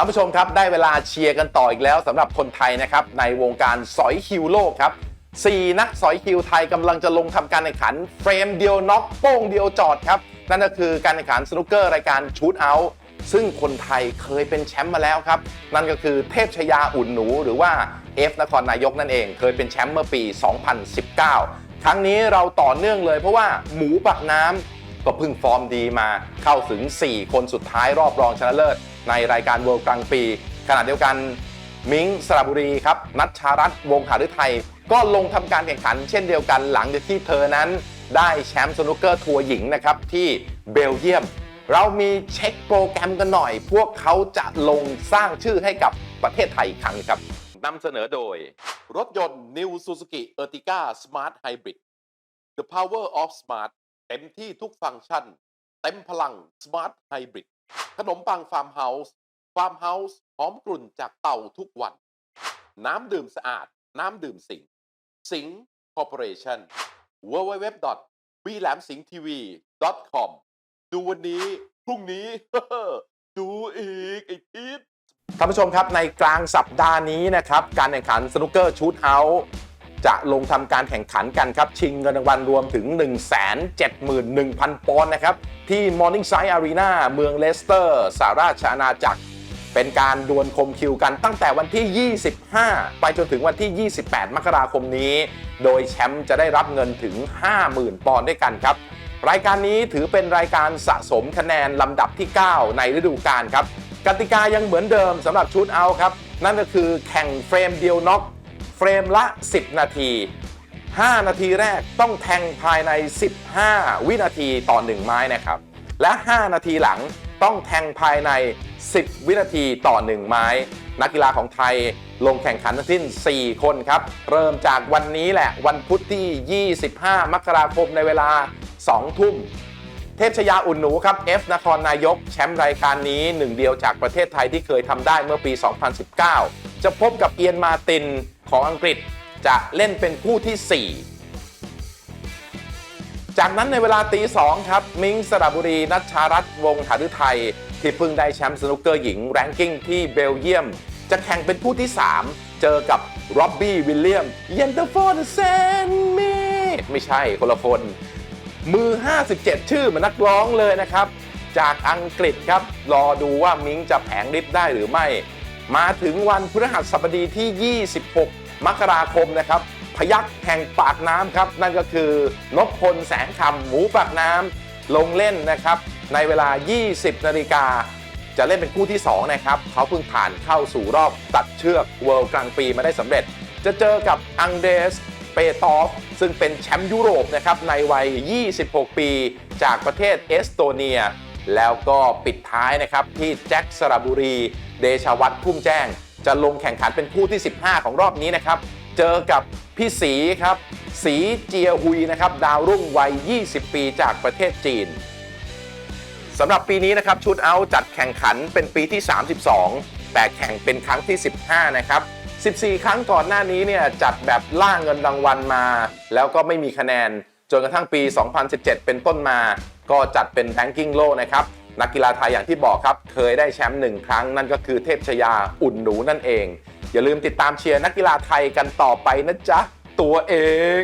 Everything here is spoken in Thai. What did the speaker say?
ท่านผู้ชมครับได้เวลาเชียร์กันต่ออีกแล้วสำหรับคนไทยนะครับในวงการสอยคิวโลกครับสี่นักสอยคิวไทยกำลังจะลงทำการแข่งขันเฟรมเดียวน็อกโป้งเดียวจอดครับนั่นก็คือการแข่งขันสนุกเกอร์รายการชูตเอาท์ซึ่งคนไทยเคยเป็นแชมป์มาแล้วครับ นั่นก็คือเทพชยาอุ่นหนู หรือว่า F นครนายกนั่นเอง เคยเป็นแชมป์เมื่อปี 2019 ครั้งนี้เราต่อเนื่องเลยเพราะว่าหมูปักน้ำก็เพิ่งฟอร์มดีมาเข้าถึง 4 คนสุดท้ายรอบรองชนะเลิศ ในรายการเวิลด์กลางปี ขณะเดียวกันมิงสระบุรีครับนัชชารัตน์วงหาฤทัยก็ลงทำการแข่งขันเช่นเดียวกันหลังจากที่เธอนั้นได้แชมป์สนุกเกอร์ทัวร์หญิงนะครับที่เบลเยียม เรามีเช็คโปรแกรมกันหน่อย พวกเขาจะลงสร้างชื่อให้กับประเทศไทยอีกครั้งครับนำเสนอโดย รถยนต์ New Suzuki Ertiga Smart Hybrid The Power of Smart เต็มที่ทุกฟังก์ชัน เต็มพลัง Smart Hybrid ขนมปังฟาร์มเฮาส์ฟาร์มเฮาส์หอมกลุ่นจากเต่าทุกวัน น้ำดื่มสะอาด น้ำดื่มสิง สิงคอร์ปอเรชั่น w w w b l a m s i n g t v com ดูวันนี้ พรุ่งนี้ ดูอีกไอ้ทิศท่านผู้ชมครับในกลางสัปดาห์นี้นะครับ การแข่งขันสนุกเกอร์ชูตเอาท์ จะลงทำการแข่งขันกันครับ ชิงเงินรางวัลรวมถึง 171,000 ปอนด์นะครับ ที่ Morningside Arena เมืองเลสเตอร์สหราชอาณาจักร เป็นการดวลคมคิวกันตั้งแต่วันที่ 25 ไปจนถึงวันที่ 28 มกราคมนี้ โดยแชมป์จะได้รับเงินถึง 50,000 ปอนด์ด้วยกันครับรายการนี้ถือเป็นรายการสะสมคะแนนลำดับที่ 9 ในฤดูกาลครับกติกายังเหมือนเดิมสำหรับชุดเอาครับ นั่นก็คือแข่งเฟรมเดียวน็อก เฟรมละ 10 นาที 5 นาทีแรกต้องแทงภายใน 15 วินาทีต่อ 1 ไม้นะครับ และ 5 นาทีหลังต้องแทงภายใน 10 วินาทีต่อ 1 ไม้ นักกีฬาของไทยลงแข่งขันทั้งสิ้น 4 คนครับ เริ่มจากวันนี้แหละวันพุธที่ 25 มกราคมในเวลา 2 ทุ่ม เทพชยาอุ่นหนูครับ F นครนายก แชมป์รายการนี้หนึ่งเดียวจากประเทศไทยที่เคยทำได้เมื่อปี 2019 จะพบกับเอียนมาติน ของอังกฤษจะเล่นเป็นคู่ที่ 4 จากนั้นในเวลาตีสองครับ มิงสระบุรีนัชชารัตน์วงศ์หฤทัยที่เพิ่งได้แชมป์สนุกเกอร์หญิงแรงกิ้งที่เบลเยียม จะแข่งเป็นคู่ที่ 3 เจอกับร็อบบี้วิลเลียมเยนเตอร์ฟอร์เซนมีไม่ใช่คนละคน มือ 57 ชื่อเหมือนนักร้องเลยนะครับ จากอังกฤษครับ รอดูว่ามิงจะแผงฤทธิ์ได้หรือไม่ มาถึงวันพฤหัสบดีที่ 26 มกราคมนะครับ พยักแห่งปากน้ำครับ นั่นก็คือนพพลแสงคำหมูปากน้ำลงเล่นนะครับ ในเวลา 20 นาฬิกา จะเล่นเป็นคู่ที่ 2 นะครับ เขาเพิ่งผ่านเข้าสู่รอบตัดเชือกเวิลด์กลางปีมาได้สำเร็จ จะเจอกับอังเดสเปตอฟซึ่งเป็นแชมป์ยุโรปนะครับในวัย 26 ปี จากประเทศเอสโตเนีย แล้วก็ปิดท้ายนะครับที่แจ็คสระบุรี เดชาวัฒน์พุ่มแจ้ง จะลงแข่งขันเป็นคู่ที่ 15 ของรอบนี้นะครับ เจอกับพี่สีครับ สีเจียฮุยนะครับดาวรุ่งวัย 20 ปีจากประเทศจีนสำหรับปีนี้นะครับชุดเอาจัดแข่งขันเป็นปีที่ 32 แต่แข่งเป็นครั้งที่ 15 นะครับ 14 ครั้งก่อนหน้านี้เนี่ยจัดแบบล่าเงินรางวัลมา แล้วก็ไม่มีคะแนน จนกระทั่งปี 2017 เป็นต้นมา ก็จัดเป็นแ a งกิ้งโลนะครับ นักกีฬาไทยอย่างที่บอกครับ เคยได้แชมป์หนึ่งครั้ง นั่นก็คือเทพชยาอุ่นหนูนั่นเอง อย่าลืมติดตามเชียร์นักกีฬาไทยกันต่อไปนะจ๊ะ ตัวเอง